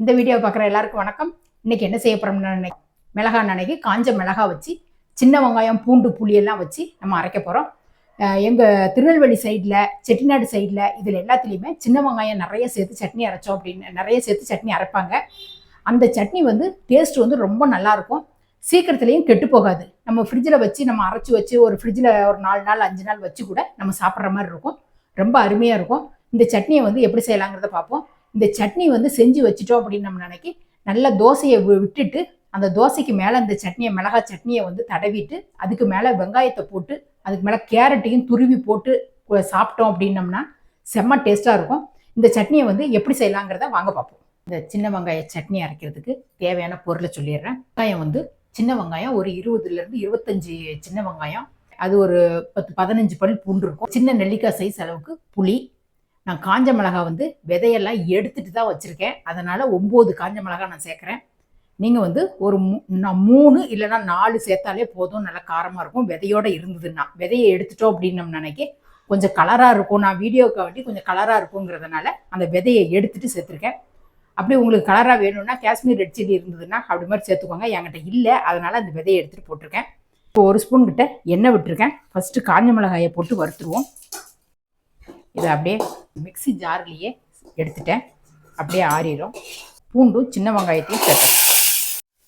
இந்த வீடியோ பார்க்குற எல்லாருக்கும் வணக்கம். இன்னைக்கு என்ன செய்ய போகிறோம்னு மிளகா நினைக்கி காஞ்ச மிளகா வச்சு சின்ன வெங்காயம் பூண்டு புளியெல்லாம் வச்சு நம்ம அரைக்க போகிறோம் எங்கள் திருநெல்வேலி சைடில் செட்டிநாடு சைடில் இதில் எல்லாத்துலேயுமே சின்ன வெங்காயம் நிறைய சேர்த்து சட்னி அரைச்சோம் அப்படின்னு நிறைய சேர்த்து சட்னி அரைப்பாங்க. அந்த சட்னி வந்து டேஸ்ட் வந்து ரொம்ப நல்லாயிருக்கும் சீக்கிரத்துலேயும் கெட்டு போகாது. நம்ம ஃப்ரிட்ஜில் வச்சு நம்ம அரைச்சி வச்சு ஒரு ஃப்ரிட்ஜில் ஒரு நாலு நாள் அஞ்சு நாள் வச்சு கூட நம்ம சாப்பிட்ற மாதிரி இருக்கும். ரொம்ப அருமையாக இருக்கும். இந்த சட்னியை வந்து எப்படி செய்யலாங்கிறத பார்ப்போம். இந்த சட்னி வந்து செஞ்சு வச்சுட்டோம் அப்படின்னு நம்ம நினைக்கி நல்ல தோசையை வி- விட்டுட்டு அந்த தோசைக்கு மேலே இந்த சட்னியை மிளகா சட்னியை வந்து தடவிட்டு அதுக்கு மேலே வெங்காயத்தை போட்டு அதுக்கு மேலே கேரட்டையும் துருவி போட்டு சாப்பிட்டோம் அப்படின்னம்னா செம்ம டேஸ்ட்டாக இருக்கும். இந்த சட்னியை வந்து எப்படி செய்யலாங்கிறத வாங்க பார்ப்போம் இந்த சின்ன வெங்காய சட்னி அரைக்கிறதுக்கு தேவையான பொருளை சொல்லிடுறேன். வெங்காயம் வந்து சின்ன வெங்காயம் ஒரு இருபதுலேருந்து இருபத்தஞ்சி சின்ன வெங்காயம். அது ஒரு பத்து பதினஞ்சு பல் பூண்டு இருக்கும். சின்ன நெல்லிக்காய் சைஸ் அளவுக்கு புளி நான் காஞ்ச மிளகா வந்து விதையெல்லாம் எடுத்துட்டு தான் வச்சுருக்கேன். அதனால் ஒம்பது காஞ்ச மிளகா நான் சேர்க்குறேன். நீங்கள் வந்து ஒரு மூ நான் மூணு இல்லைன்னா நாலு சேர்த்தாலே போதும். நல்லா காரமாக இருக்கும். விதையோட இருந்ததுன்னா. விதையை எடுத்துட்டோம் அப்படின்னு நம்ம நினைக்க கொஞ்சம் கலராக இருக்கும். நான் வீடியோவுக்கு வேண்டி கொஞ்சம் கலராக இருக்குங்கிறதுனால அந்த விதையை எடுத்துட்டு சேர்த்துருக்கேன். அப்படி உங்களுக்கு கலராக வேணும்னா காஷ்மீர் ரெட் சில்லி இருந்ததுன்னா அப்படி மாதிரி சேர்த்துக்கோங்க. என்கிட்ட இல்லை. அதனால் அந்த விதையை எடுத்துகிட்டு போட்டிருக்கேன். இப்போ ஒரு ஸ்பூன் கிட்ட எண்ணெய் விட்டுருக்கேன். ஃபஸ்ட்டு காஞ்ச மிளகாயை போட்டு வறுத்துருவோம். இதை அப்படியே மிக்ஸி ஜார்லேயே எடுத்துட்டேன். அப்படியே ஆறிடும் பூண்டும் சின்ன வெங்காயத்தையும் சேர்த்துக்கலாம்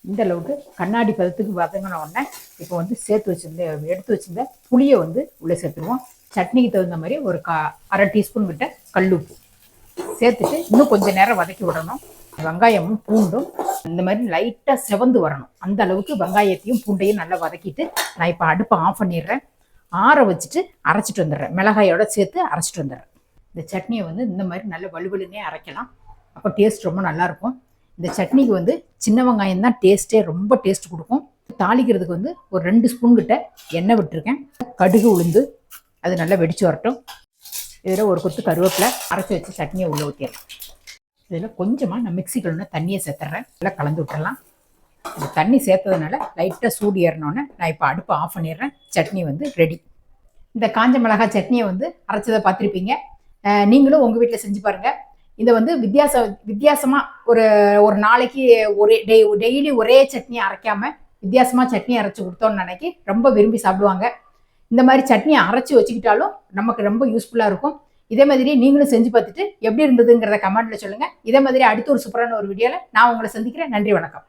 இந்த அளவுக்கு கண்ணாடி பதத்துக்கு வதங்கின உடனே இப்போ வந்து சேர்த்து வச்சிருந்த எடுத்து வச்சிருந்த புளியை வந்து உள்ளே சேர்த்துருவோம். சட்னிக்கு தகுந்த மாதிரி ஒரு கா அரை டீஸ்பூன் கிட்ட கல்லுப்பு சேர்த்துட்டு இன்னும் கொஞ்சம் நேரம் வதக்கி விடணும். வெங்காயமும் பூண்டும் இந்த மாதிரி லைட்டாக செவந்து வரணும். அந்த அளவுக்கு வெங்காயத்தையும் பூண்டையும் நல்லா வதக்கிட்டு நான் இப்போ அடுப்பை ஆஃப் பண்ணிடுறேன். ஆற வச்சுட்டு அரைச்சிட்டு வந்துடுறேன். மிளகாயோட சேர்த்து அரைச்சிட்டு வந்துடுறேன். இந்த சட்னியை வந்து இந்த மாதிரி நல்ல வலுவலுன்னே அரைக்கலாம். அப்போ டேஸ்ட் ரொம்ப நல்லாயிருக்கும். இந்த சட்னிக்கு வந்து சின்ன வெங்காயம் தான் டேஸ்ட்டே ரொம்ப டேஸ்ட் கொடுக்கும். தாளிக்கிறதுக்கு வந்து ஒரு ரெண்டு ஸ்பூன் கிட்ட எண்ணெய் விட்டுருக்கேன். கடுகு உளுந்து அது நல்லா வெடிச்சு வரட்டும். இதில் ஒரு கொத்து கருவேப்பிலை அரைச்சி வச்சு சட்னியை உள்ளே ஊற்றிடலாம் இதில் கொஞ்சமாக நான் மிக்சி கழுவுன தண்ணியை சேர்த்துறேன் நல்லா கலந்து விட்டுறலாம் இந்த தண்ணி சேர்த்ததுனால லைட்டாக சூடு ஏறினோன்னே நான் இப்போ அடுப்பை ஆஃப் பண்ணிடுறேன். சட்னி வந்து ரெடி இந்த காஞ்ச மிளகாய் சட்னியை வந்து அரைச்சதை பார்த்துருப்பீங்க. நீங்களும் உங்கள் வீட்டில் செஞ்சு பாருங்கள் இதை வந்து வித்தியாச வித்தியாசமாக ஒரு ஒரு நாளைக்கு ஒரே டெய் டெய்லி ஒரே சட்னி அரைக்காமல் வித்தியாசமாக சட்னி அரைச்சி கொடுத்தோன்னு நினைக்கி ரொம்ப விரும்பி சாப்பிடுவாங்க. இந்த மாதிரி சட்னியை அரைச்சி வச்சுக்கிட்டாலும் நமக்கு ரொம்ப யூஸ்ஃபுல்லாக இருக்கும். இதே மாதிரி நீங்களும் செஞ்சு பார்த்துட்டு எப்படி இருந்ததுங்கிறத கமெண்ட்டில் சொல்லுங்கள் இதே மாதிரி அடுத்த ஒரு சூப்பரான ஒரு வீடியோவில் நான் உங்களை சந்திக்கிறேன். நன்றி வணக்கம்.